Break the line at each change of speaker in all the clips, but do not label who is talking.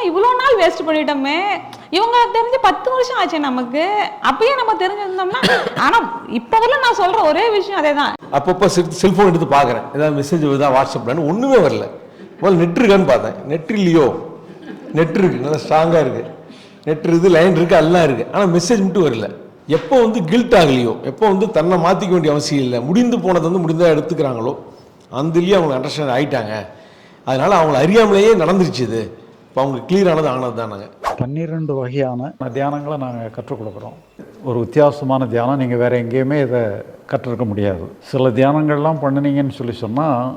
நம்ம இவ்வளோ நாள் வேஸ்ட் பண்ணிட்டோமே. இவங்க தெரிஞ்சு பத்து வருஷம் ஆச்சு நமக்கு. அப்பயே நம்ம தெரிஞ்சிருந்தோம்னா ஆனா இப்போ வரல நான் சொல்ற ஒரே விஷயம் அதே தான்
அப்பப்போ செல்ஃபோன் எடுத்து பார்க்குறேன். ஏதாவது மெசேஜ் வருதா வாட்ஸ்அப்லன்னு ஒன்றுமே வரல. முதல்ல நெட் இருக்கான்னு பார்த்தேன். நெட் இல்லையோ? நெட் இருக்கு நல்லா ஸ்ட்ராங்காக இருக்கு. நெட் இருக்குது லைன் இருக்கு எல்லாம் இருக்கு. ஆனால் மெசேஜ் மட்டும் வரல. எப்போ வந்து கில்ட் ஆகலையோ? எப்போ வந்து தன்னை மாற்றிக்க வேண்டிய அவசியம் இல்லை? முடிந்து போனது வந்து முடிந்ததாக எடுத்துக்கிறாங்களோ? அதுலேயே அவங்க அண்டர்ஸ்டாண்ட் ஆயிட்டாங்க. அதனால அவங்களை அறியாமலேயே நடந்துருச்சு இது. இப்போ அவங்க கிளியரானது ஆனது ஆனது தானாங்க
பன்னிரெண்டு வகையான தியானங்களை நாங்கள் கற்றுக் கொடுக்குறோம். ஒரு வித்தியாசமான தியானம் நீங்கள் வேறு எங்கேயுமே இதை கற்றுருக்க முடியாது. சில தியானங்கள்லாம் பண்ணினீங்கன்னு சொல்லி சொன்னால்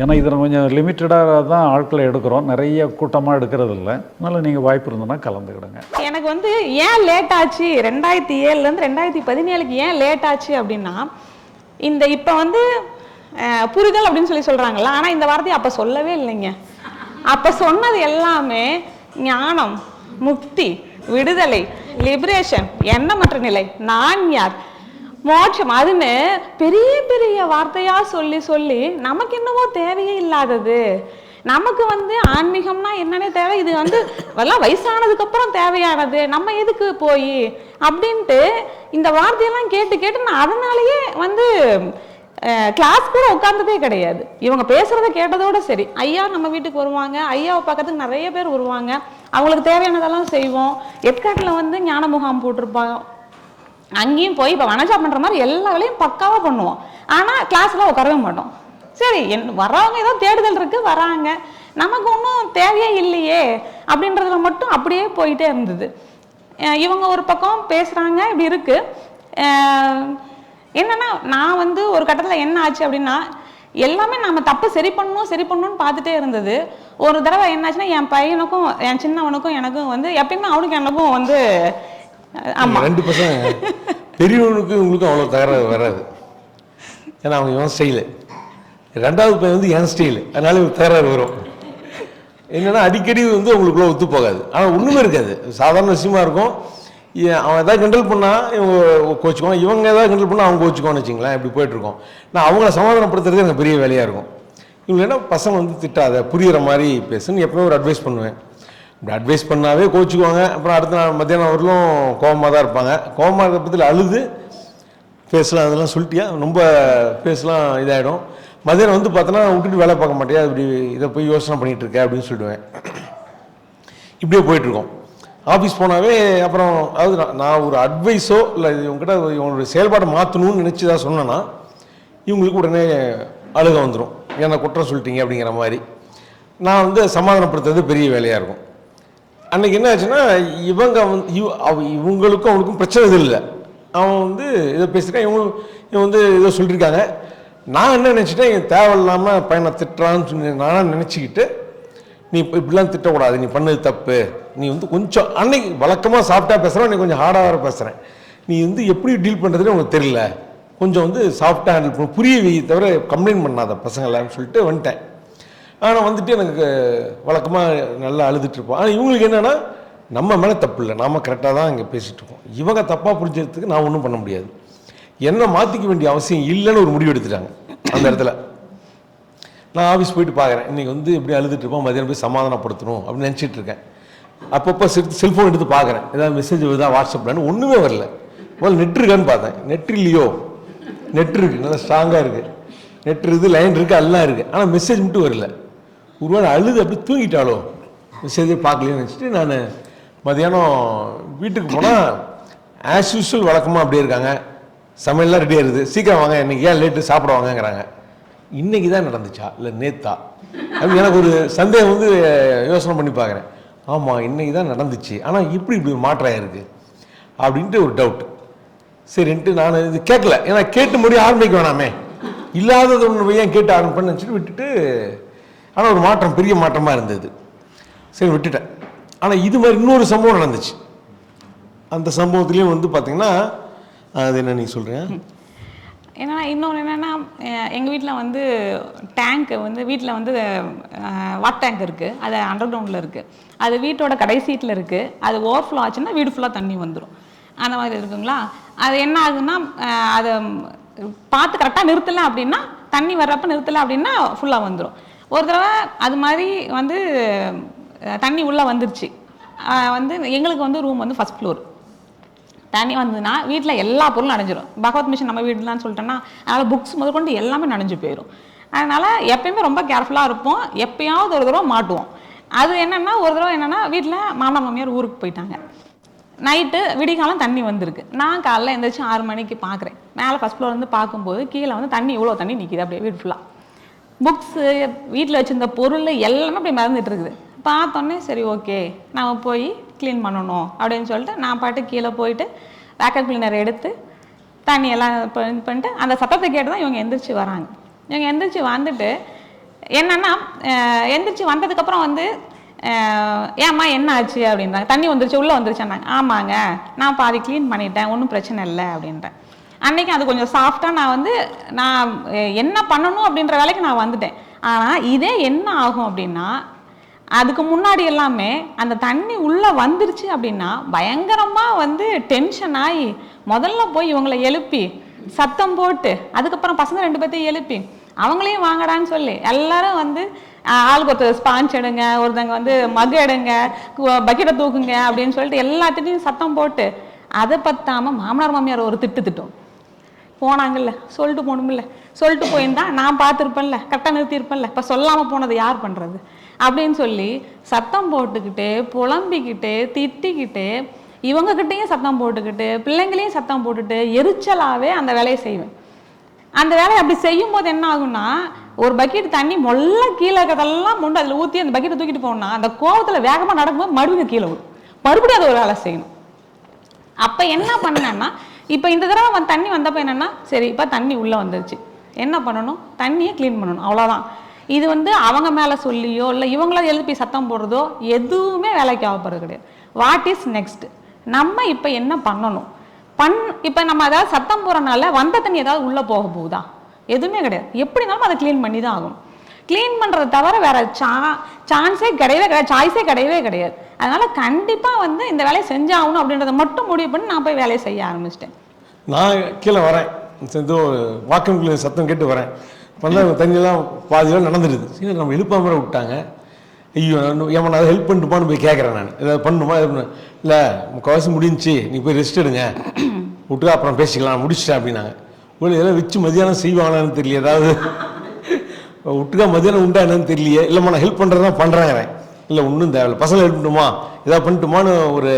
ஏன்னா இதில் கொஞ்சம் லிமிட்டடாக தான் ஆட்களை எடுக்கிறோம். நிறைய கூட்டமாக எடுக்கிறது இல்லை அதனால் நீங்கள் வாய்ப்பு இருந்ததுன்னா கலந்துக்கிடுங்க.
எனக்கு வந்து ஏன் லேட் ஆச்சு? ரெண்டாயிரத்தி ஏழுலேருந்து ரெண்டாயிரத்தி பதினேழுக்கு ஏன் லேட் ஆச்சு அப்படின்னா இந்த இப்போ வந்து புரிதல் அப்படின்னு சொல்லி சொல்கிறாங்கல்ல ஆனால் இந்த வார்த்தையை அப்போ சொல்லவே இல்லைங்க. அப்போ சொன்னது எல்லாமே ஞானம் முக்தி விடுதலை லிபரேஷன் எண்ணமற்ற நிலை. நான் யார்? மோட்சம். அதுன்னு பெரிய பெரிய வார்த்தையா சொல்லி சொல்லி நமக்கு என்னவோ தேவையே இல்லாதது. நமக்கு வந்து ஆன்மீகம்னா என்னன்னே தேவை. இது வந்து எல்லாம் வயசானதுக்கு அப்புறம் தேவையானது. நம்ம எதுக்கு போய்? அப்படின்ட்டு இந்த வார்த்தையெல்லாம் கேட்டு கேட்டு நான் அதனாலேயே வந்து கிளாஸ் கூட உட்காந்ததே கிடையாது. இவங்க பேசுறத கேட்டதோட சரி. ஐயா நம்ம வீட்டுக்கு வருவாங்க. ஐயாவை பார்க்கறதுக்கு நிறைய பேர் வருவாங்க. அவங்களுக்கு தேவையானதெல்லாம் செய்வோம். எட்காட்டில் வந்து ஞான முகாம் போட்டிருப்பாங்க அங்கேயும் போய் இப்போ வனஜா பண்ணுற மாதிரி எல்லா வேலையும் பக்காவாக பண்ணுவோம். ஆனால் கிளாஸில் உட்காரவே மாட்டோம். சரி என் வர்றவங்க ஏதோ தேடுதல் இருக்குது வராங்க. நமக்கு ஒன்றும் தேவையே இல்லையே அப்படின்றதுல மட்டும் அப்படியே போயிட்டே இருந்தது. இவங்க ஒரு பக்கம் பேசுகிறாங்க இப்படி இருக்குது என்னென்னா நான் வந்து ஒரு கட்டத்தில் என்ன ஆச்சு அப்படின்னா எல்லாமே நம்ம தப்பு சரி பண்ணணும் சரி பண்ணணும்னு பார்த்துட்டே இருந்தது. ஒரு தடவை என்னாச்சுன்னா என் பையனுக்கும் என் சின்னவனுக்கும் எனக்கும் வந்து எப்பயுமே அவனுக்கும் எனக்கும் வந்து ஆமாம்
ரெண்டு பசங்க பெரியவனுக்கு உங்களுக்கு அவ்வளோ தகராறு வராது. ஏன்னா அவங்க இவன் ஸ்டைலு ரெண்டாவது பையன் வந்து என் ஸ்டைலு அதனால இவருக்கு தகராறு வரும். என்னன்னா அடிக்கடி வந்து உங்களுக்குள்ள ஒத்து போகாது. ஆனால் ஒன்றுமே இருக்காது. சாதாரண விஷயமா இருக்கும். அவன் ஏதாவது கிண்டல் பண்ணால் இவங்க கோச்சிக்குவான். இவங்க எதாவது கிண்டல் பண்ணால் அவங்க கோச்சுக்குவான்னு வச்சுங்களேன் இப்படி போயிட்டுருக்கோம் நான் அவங்கள சமாதானப்படுத்துறது எனக்கு பெரிய வேலையாக இருக்கும். இவங்க என்ன பசங்க வந்து திட்டாத புரியுற மாதிரி பேசுன்னு எப்பவுமே ஒரு அட்வைஸ் பண்ணுவேன். இப்படி அட்வைஸ் பண்ணாவே கோச்சுக்குவாங்க. அப்புறம் அடுத்த நாள் மத்தியானம் வரலும் கோவமாக தான் இருப்பாங்க. கோவமாக இருக்கிற பற்றியில் அழுது ஃபேஸ்லாம் அதெல்லாம் சொல்லிட்டியா? ரொம்ப ஃபேஸ்லாம் இதாகிடும் மதியானம் வந்து பார்த்தோன்னா விட்டுட்டு வேலை பார்க்க மாட்டியா? இப்படி இதை போய் யோசனை பண்ணிகிட்டு இருக்கேன் அப்படின்னு சொல்லிடுவேன். இப்படியே போயிட்டுருக்கோம். ஆஃபீஸ் போனாவே அப்புறம் அதாவது நான் நான் ஒரு அட்வைஸோ இல்லை இவங்ககிட்ட இவங்களுடைய செயல்பாடை மாற்றணும்னு நினச்சி தான் சொன்னேன்னா இவங்களுக்கு உடனே அழுக வந்துடும் என்ன குற்றம் சொல்லிட்டீங்க அப்படிங்கிற மாதிரி. நான் வந்து சமாதானப்படுத்துறது பெரிய வேலையாக இருக்கும். அன்னைக்கு என்ன ஆச்சுன்னா இவங்க வந்து அவ- இவங்களுக்கும் அவனுக்கும் பிரச்சனை இது இல்லை. அவன் வந்து இதை பேசியிருக்கான் இவங்க இவன் வந்து இதை சொல்லியிருக்காங்க. நான் என்ன நினச்சிட்டேன் இவன் தேவையில்லாமல் பையனை திட்டுறான்னு சொல்லி நானும் நினச்சிக்கிட்டு நீ இப்போ இப்படிலாம் திட்டக்கூடாது நீ பண்ணது தப்பு. நீ வந்து கொஞ்சம் அன்னைக்கு வழக்கமாக சாஃப்டாக பேசுகிறேன் நீ கொஞ்சம் ஹார்டாக வேறு பேசுகிறேன் நீ வந்து எப்படி டீல் பண்ணுறதுன்னு உனக்கு தெரியல. கொஞ்சம் வந்து சாஃப்டாக ஹேண்டில் பண்ண. புரிய வை தவிர கம்ப்ளைண்ட் பண்ணாத பசங்களான்னு சொல்லிட்டு வந்துட்டேன். ஆனால் வந்துட்டு எனக்கு வழக்கமாக நல்லா அழுதுட்டுருப்போம் ஆனால் இவங்களுக்கு என்னென்னா நம்ம மேலே தப்பு இல்லை. நாம் கரெக்டாக தான் இங்கே பேசிகிட்டு இருக்கோம். இவங்க தப்பாக புரிஞ்சதுக்கு நான் ஒன்றும் பண்ண முடியாது. என்ன மாற்றிக்க வேண்டிய அவசியம் இல்லைன்னு ஒரு முடிவு எடுத்துட்டாங்க அந்த இடத்துல. நான் ஆஃபீஸ் போயிட்டு பார்க்குறேன் இன்றைக்கி வந்து இப்படி அழுதுட்டுருப்போம் மதியானம் போய் சமாதானப்படுத்தணும் அப்படின்னு நினச்சிட்டு இருக்கேன். அப்பப்போ செல்ஃபோன் எடுத்து பார்க்குறேன் ஏதாவது மெசேஜ் வருதா வாட்ஸ்அப்லன்னு ஒன்றுமே வரல. முதல்ல நெட் இருக்கான்னு பார்த்தேன். நெட் இல்லையோ? நெட் இருக்குது நல்லா ஸ்ட்ராங்காக இருக்குது நெட் இருக்குது லைன் இருக்குது எல்லாம் இருக்குது ஆனால் மெசேஜ் மட்டும் வரல. ஒருவேளை அழுது அப்படி தூங்கிட்டாலோ சரி பார்க்கலன்னு நினச்சிட்டு நான் மதியானம் வீட்டுக்கு போனால் ஆஸ் யூஸ்வல் வழக்கமாக அப்படியே இருக்காங்க. சமையல்லாம் ரெடியாக இருக்குது சீக்கிரம் வாங்க இன்னைக்கு ஏன் லேட்டு சாப்பிட வாங்கங்கிறாங்க. இன்றைக்கி தான் நடந்துச்சா? இல்லை நேத்தா? அப்படி எனக்கு ஒரு சந்தேகம் வந்து யோசனை பண்ணி பார்க்குறேன். ஆமாம் இன்றைக்கி தான் நடந்துச்சு. ஆனால் இப்படி இப்படி மாற்றம் ஆயிருக்கு. அப்படின்ட்டு ஒரு டவுட் சரின்ட்டு நான் இது கேட்கல. ஏன்னா கேட்டு முடியும் ஆரம்பிக்க வேணாமே. இல்லாதது ஒன்று ஏன் கேட்டு ஆரம்பிப்பேன்னு நினச்சிட்டு விட்டுட்டு ஆனால் ஒரு மாற்றம் பெரிய மாற்றமாக இருந்தது. சரி விட்டுட்டேன். ஆனால் இது மாதிரி இன்னொரு சம்பவம் நடந்துச்சு. அந்த சம்பவத்துலேயும் வந்து பார்த்தீங்கன்னா அது என்ன நீ சொல்கிறேன்
என்னன்னா இன்னொன்று என்னென்னா எங்கள் வீட்டில் வந்து டேங்க் வந்து வீட்டில் வந்து வாட் டேங்க் இருக்குது அது அண்டர் கிரவுண்டில் இருக்குது அது வீட்டோட கடைசீட்டில் இருக்குது அது ஓவர்ஃப்ளோ ஆச்சுன்னா வீடு ஃபுல்லாக தண்ணி வந்துடும் அந்த மாதிரி இருக்குங்களா? அது என்ன ஆகுதுன்னா அதை பார்த்து கரெக்டாக நிறுத்தலை அப்படின்னா தண்ணி வர்றப்ப நிறுத்தலை அப்படின்னா ஃபுல்லாக வந்துடும் ஒரு தடவை அது மாதிரி வந்து தண்ணி உள்ளே வந்துருச்சு. வந்து எங்களுக்கு வந்து ரூம் வந்து ஃபஸ்ட் ஃப்ளோர் தண்ணி வந்ததுன்னா வீட்டில் எல்லா பொருளும் நனைஞ்சிரும். பகவத் மிஷன் நம்ம வீடுலான்னு சொல்லிட்டோன்னா அதனால் புக்ஸ் முதற்கொண்டு எல்லாமே நனைஞ்சு போயிடும் அதனால் எப்பயுமே ரொம்ப கேர்ஃபுல்லாக இருப்போம். எப்பயாவது ஒரு தடவை மாட்டுவோம். அது என்னென்னா ஒரு தடவை என்னென்னா வீட்டில் மாமா மாமியார் ஊருக்கு போயிட்டாங்க. நைட்டு விடிகாலம் தண்ணி வந்திருக்கு. நான் காலைல எந்திரிச்சு ஆறு மணிக்கு பார்க்குறேன். மேலே ஃபஸ்ட் ஃப்ளோர் வந்து பார்க்கும்போது கீழே வந்து தண்ணி இவ்வளோ தண்ணி நிற்கிது அப்படியே வீடு ஃபுல்லாக புக்ஸு வீட்டில் வச்சிருந்த பொருள் எல்லாமே அப்படி மறந்துட்டு இருக்குது. பார்த்தோன்னே சரி ஓகே நாம் போய் க்ளீன் பண்ணணும் அப்படின்னு சொல்லிட்டு நான் பாட்டு கீழே போயிட்டு வேக்கர் கிளீனர் எடுத்து தண்ணி எல்லாம் இது பண்ணிட்டு அந்த சத்தத்தை கேட்டு தான் இவங்க எந்திரிச்சு வராங்க. இவங்க எந்திரிச்சு வந்துட்டு என்னன்னா எந்திரிச்சு வந்ததுக்கப்புறம் வந்து ஏம்மா என்ன ஆச்சு? அப்படின்றாங்க. தண்ணி வந்துருச்சு உள்ளே வந்துருச்சுன்னாங்க. ஆமாங்க நான் பாதி க்ளீன் பண்ணிட்டேன் ஒன்றும் பிரச்சனை இல்லை அப்படின்றேன் அன்னைக்கு அது கொஞ்சம் சாஃப்டாக நான் வந்து நான் என்ன பண்ணணும் அப்படின்ற வேலைக்கு நான் வந்துட்டேன். ஆனால் இதே என்ன ஆகும் அப்படின்னா அதுக்கு முன்னாடி எல்லாமே அந்த தண்ணி உள்ளே வந்துருச்சு அப்படின்னா பயங்கரமாக வந்து டென்ஷன் ஆகி முதல்ல போய் இவங்களை எழுப்பி சத்தம் போட்டு அதுக்கப்புறம் பசங்க ரெண்டு பேர்த்தையும் எழுப்பி அவங்களையும் வாங்கடான்னு சொல்லி எல்லாரும் வந்து ஆளுக்கு ஒருத்தர் ஸ்பாஞ்ச் எடுங்க ஒருத்தங்க வந்து மக் எடுங்க பக்கெட்டை தூக்குங்க அப்படின்னு சொல்லிட்டு எல்லாத்துட்டையும் சத்தம் போட்டு அதை பற்றாமல் மாமனார் மாமியார் ஒரு திட்டு திட்டும். போனாங்கல்ல சொல்லிட்டு போகணுமில்ல. சொல்லிட்டு போயிருந்தா நான் பார்த்துருப்பேன்ல கரெக்டாக நிறுத்தியிருப்பேன்ல. இப்போ சொல்லாமல் போனது யார் பண்ணுறது அப்படின்னு சொல்லி சத்தம் போட்டுக்கிட்டு புலம்பிக்கிட்டு திட்டிக்கிட்டு இவங்கக்கிட்டேயும் சத்தம் போட்டுக்கிட்டு பிள்ளைங்களையும் சத்தம் போட்டுட்டு எரிச்சலாகவே அந்த வேலையை செய்வேன். அந்த வேலையை அப்படி செய்யும் போது என்ன ஆகும்னா ஒரு பக்கெட் தண்ணி மொல்ல கீழே இருக்கிறதெல்லாம் முண்டு அதில் ஊற்றி அந்த பக்கெட்டை தூக்கிட்டு போகணும்னா அந்த கோபத்தில் வேகமாக நடக்கும்போது மறுபடியும் கீழே விடும் மறுபடியும் அதை ஒரு வேலை செய்யணும். அப்போ என்ன பண்ணேன்னா இப்போ இந்த தடவை அவன் தண்ணி வந்தப்போ என்னன்னா சரி இப்போ தண்ணி உள்ளே வந்துருச்சு. என்ன பண்ணணும்? தண்ணியை க்ளீன் பண்ணணும். அவ்வளோதான் இது வந்து அவங்க மேலே சொல்லியோ இல்லை இவங்கள எழுப்பி சத்தம் போடுறதோ எதுவுமே வேலைக்கு ஆகப்படுறது கிடையாது. வாட் இஸ் நெக்ஸ்ட் நம்ம இப்போ என்ன பண்ணணும்? பண் இப்போ நம்ம அதாவது சத்தம் போகிறனால வந்த தண்ணி ஏதாவது உள்ளே போக போகுதா? எதுவுமே கிடையாது. எப்படினாலும் அதை க்ளீன் பண்ணி தான் ஆகும் க்ளீன் பண்ணுறது தவிர வேறு சா சான்ஸே கிடையவே கிடையாது. சாய்ஸே கிடையவே கிடையாது. அதனால் கண்டிப்பாக வந்து இந்த வேலையை செஞ்சாகணும் அப்படின்றத மட்டும் முடிவு பண்ணி நான் போய் வேலையை செய்ய ஆரம்பிச்சிட்டேன்.
நான் கீழே வரேன். ஏதோ வாக்கம் சத்தம் கேட்டு வரேன். பண்ண தண்ணியெல்லாம் பாதியெல்லாம் நடந்துடுது சரி நம்ம எழுப்பாம விட்டாங்க. ஐயோ ஏமா நான் ஹெல்ப் பண்ணிட்டுமான்னு போய் கேட்குறேன் நான். ஏதாவது பண்ணுமா இது இல்லை முக்கால்வாசி முடிஞ்சுச்சு நீ போய் ரெஸ்ட் எடுங்க. விட்டு அப்புறம் பேசிக்கலாம் முடிச்சிட்டேன் அப்படின்னாங்க. ஒரு இதெல்லாம் வச்சு மதியானம் செய்வாங்களான்னு தெரியல. ஏதாவது விட்டுக்கா மதியானம் உண்டா என்னன்னு தெரியலையே. இல்லைம்மா நான் ஹெல்ப் பண்ணுறது தான் பண்ணுறேங்கிறேன் இல்லை ஒன்றும் தேவையில்ல. பசங்க ஹெல்ப் பண்ணுமா? ஏதாவது பண்ணிட்டுமான்னு ஒரு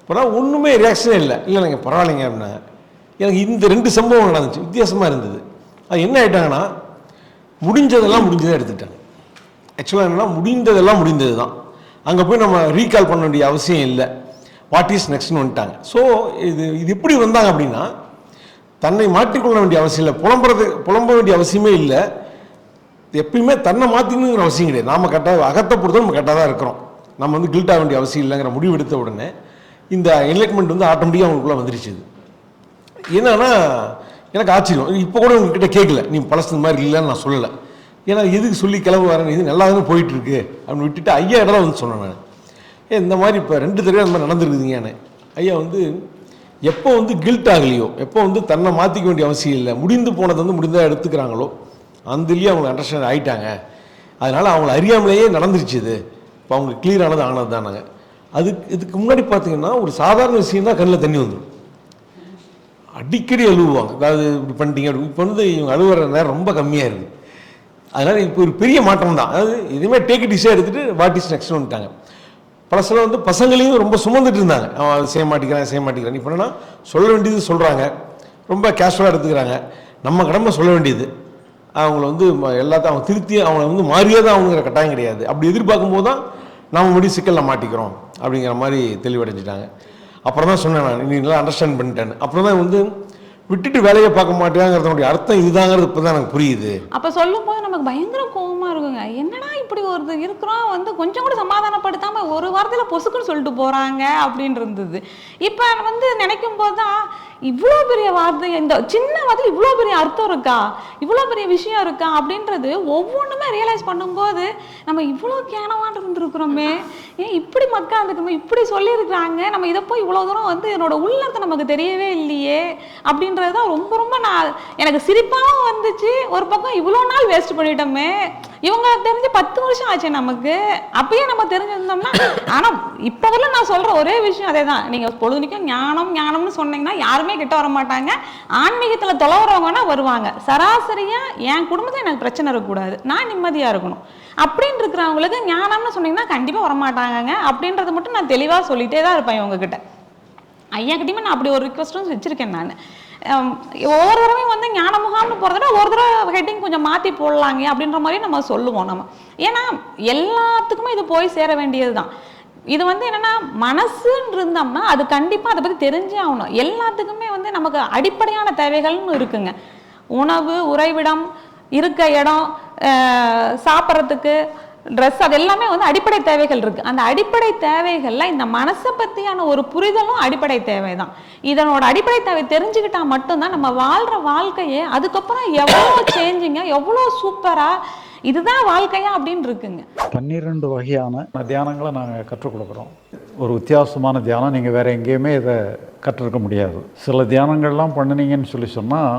இப்போலாம் ஒன்றுமே ரியாக்ஷனே இல்லை. இல்லை நீங்கள் பரவாயில்லைங்க அப்படின்னாங்க எனக்கு இந்த ரெண்டு சம்பவம் நடந்துச்சு. வித்தியாசமாக இருந்தது. அது என்ன ஆகிட்டாங்கன்னா முடிஞ்சதெல்லாம் முடிஞ்சதை எடுத்துட்டாங்க ஆக்சுவலாக என்னென்னா முடிந்ததெல்லாம் முடிந்தது தான் அங்கே போய் நம்ம ரீகால் பண்ண வேண்டிய அவசியம் இல்லை. வாட் இஸ் நெக்ஸ்ட்னு வந்துட்டாங்க. ஸோ இது இது எப்படி வந்தாங்க அப்படின்னா தன்னை மாற்றிக்கொள்ள வேண்டிய அவசியம் இல்லை. புலம்புறது புலம்ப வேண்டிய அவசியமே இல்லை. எப்பயுமே தன்னை மாற்றிக்கணுங்கிற அவசியம் கிடையாது. நாம் கரெக்டாக அகத்தை பொறுத்த நம்ம கரெக்டாக தான் இருக்கிறோம். நம்ம வந்து கில்ட் ஆக வேண்டிய அவசியம் இல்லைங்கிற முடிவு எடுத்த உடனே இந்த என்லைட்மெண்ட் வந்து ஆட்டோமேட்டிக்காக அவங்களுக்குள்ளே வந்துருச்சு இது. என்னன்னா எனக்கு ஆச்சரியம். இப்போ கூட உங்ககிட்ட கேட்கல நீ பழசு மாதிரி இல்லைன்னு நான் சொல்லலை. ஏன்னா எதுக்கு சொல்லி கிளம்பு வரேன் இது நல்லா தானே போயிட்டு இருக்கு அப்படின்னு விட்டுட்டு ஐயா இடம் வந்து சொன்னேன் நான். ஏ இந்த மாதிரி இப்போ ரெண்டு தடவை அந்த மாதிரி நடந்துருக்குதுங்கன்னு ஐயா வந்து எப்போ வந்து கில்ட் ஆகலையோ எப்போ வந்து தன்னை மாற்றிக்க வேண்டிய அவசியம் இல்லை முடிந்து போனதை வந்து முடிந்ததாக எடுத்துக்கிறாங்களோ அதுலேயே அவங்க அண்டர்ஸ்டாண்ட் ஆயிட்டாங்க. அதனால் அவங்கள அறியாமலேயே நடந்துருச்சு இது. இப்போ அவங்க கிளியரானது ஆனது தானாங்க அதுக்கு இதுக்கு முன்னாடி பார்த்தீங்கன்னா ஒரு சாதாரண விஷயம் தான் கண்ணில் தண்ணி வந்துடும் அடிக்கடி அழுவாங்க அதாவது இப்படி பண்ணிட்டீங்க அப்படி இப்போ வந்து இவங்க அழுவுற நேரம் ரொம்ப கம்மியாக இருக்குது அதனால் இப்போ ஒரு பெரிய மாற்றம் தான். அதாவது இதுவுமே டேக் டிஷாக எடுத்துகிட்டு வாட் இஸ் நெக்ஸ்ட் வந்துட்டாங்க பழசில் வந்து பசங்களையும் ரொம்ப சுமந்துட்டு இருந்தாங்க. அவன் செய்ய மாட்டேங்கிறான் செய்ய மாட்டேங்கிறான். இப்போ என்னன்னா சொல்ல வேண்டியது சொல்கிறாங்க ரொம்ப கேஷுவலாக எடுத்துக்கிறாங்க. நம்ம கடமை சொல்ல வேண்டியது. அவங்கள வந்து எல்லாத்தையும் அவங்க திருத்தி அவங்கள வந்து மாறியே தான் அவங்கிற கட்டாயம் கிடையாது. அப்படி எதிர்பார்க்கும் போது தான் நம்ம முடி சிக்கலில் மாட்டிக்கிறோம் அப்படிங்கிற மாதிரி தெளிவடைஞ்சிட்டாங்க. அப்புறம் தான் சொன்னேன் நான் நீ நல்லா அண்டர்ஸ்டாண்ட் பண்ணிட்டேன் அப்புறம் தான் வந்து விட்டுட்டு வேலையை பார்க்க மாட்டேங்கிறதுனுடைய அர்த்தம் இதுதாங்கிறது இப்போ தான் எனக்கு புரியுது.
அப்போ சொல்லும் போது நமக்கு பயங்கர கோபமாக இருக்குங்க. என்னடா இப்படி ஒரு இருக்கிறோம் வந்து கொஞ்சம் கூட சமாதானப்படுத்தாமல் ஒரு வாரத்தில் பொசுக்குன்னு சொல்லிட்டு போகிறாங்க அப்படின்னு இருந்தது. இப்போ வந்து நினைக்கும் போது தான் இவ்வளோ பெரிய வார்த்தை இந்த சின்ன வார்த்தை இவ்வளோ பெரிய அர்த்தம் இருக்கா? இவ்வளோ பெரிய விஷயம் இருக்கா? அப்படின்றது ஒவ்வொன்றுமே ரியலைஸ் பண்ணும்போது நம்ம இவ்வளோ கேனவான் இருந்திருக்கிறோமே. ஏன் இப்படி மக்கள் இருந்துக்கணும் இப்படி சொல்லியிருக்கிறாங்க? நம்ம இதை போய் இவ்வளோ தூரம் வந்து என்னோட உள்ளத்தை நமக்கு தெரியவே இல்லையே. அப்படின்றது தான் ரொம்ப ரொம்ப நான் எனக்கு சிரிப்பாகவும் வந்துச்சு. ஒரு பக்கம் இவ்வளோ நாள் வேஸ்ட் பண்ணிட்டோமே. இவங்க தெரிஞ்சு பத்து வருஷம் ஆச்சு நமக்கு. அப்பயே நம்ம தெரிஞ்சிருந்தோம்னா ஆனா இப்ப வரல நான் சொல்ற ஒரே விஷயம் அதே தான் நீங்க பொழுதுனிக்கும் ஞானம் ஞானம்னு சொன்னீங்கன்னா யாருமே கிட்ட வர மாட்டாங்க. ஆன்மீகத்துல தொலைவுறவங்கன்னா வருவாங்க. சராசரியா என் குடும்பத்தில் எனக்கு பிரச்சனை இருக்கக்கூடாது. நான் நிம்மதியா இருக்கணும். அப்படின்னு இருக்கிறவங்களுக்கு ஞானம்னு சொன்னீங்கன்னா கண்டிப்பா வரமாட்டாங்க அப்படின்றத மட்டும் நான் தெளிவா சொல்லிட்டே தான் இருப்பேன் இவங்க கிட்ட ஐயா கிட்டயுமே நான் அப்படி ஒரு ரிக்வஸ்ட்டும் வச்சிருக்கேன் நான். ஒவ்வொரு தடவையும் வந்து ஞான முகாம்னு போகிறத ஒரு தடவை ஹெட்டிங் கொஞ்சம் மாற்றி போடலாங்க அப்படின்ற மாதிரி நம்ம சொல்லுவோம் நம்ம. ஏன்னா எல்லாத்துக்குமே இது போய் சேர வேண்டியது தான் இது வந்து என்னன்னா மனசுன்னு இருந்தோம்னா அது கண்டிப்பாக அதை பற்றி தெரிஞ்சே ஆகணும். எல்லாத்துக்குமே வந்து நமக்கு அடிப்படையான தேவைகள்னு இருக்குங்க. உணவு உறைவிடம் இருக்க இடம் சாப்பிட்றதுக்கு ட்ரெஸ் அது எல்லாமே வந்து அடிப்படை தேவைகள் இருக்குது அந்த அடிப்படை தேவைகளில் இந்த மனசை பற்றியான ஒரு புரிதலும் அடிப்படை தேவை தான் இதனோட அடிப்படை தேவை தெரிஞ்சுக்கிட்டால் மட்டும்தான் நம்ம வாழ்கிற வாழ்க்கையே அதுக்கப்புறம் எவ்வளோ சேஞ்சிங்க எவ்வளோ சூப்பராக இதுதான் வாழ்க்கையா அப்படின்னு இருக்குங்க.
பன்னிரெண்டு வகையான தியானங்களை நாங்கள் கற்றுக் கொடுக்குறோம். ஒரு வித்தியாசமான தியானம் நீங்கள் வேறு எங்கேயுமே இதை கற்றுருக்க முடியாது. சில தியானங்கள்லாம் பண்ணினீங்கன்னு சொல்லி சொன்னால்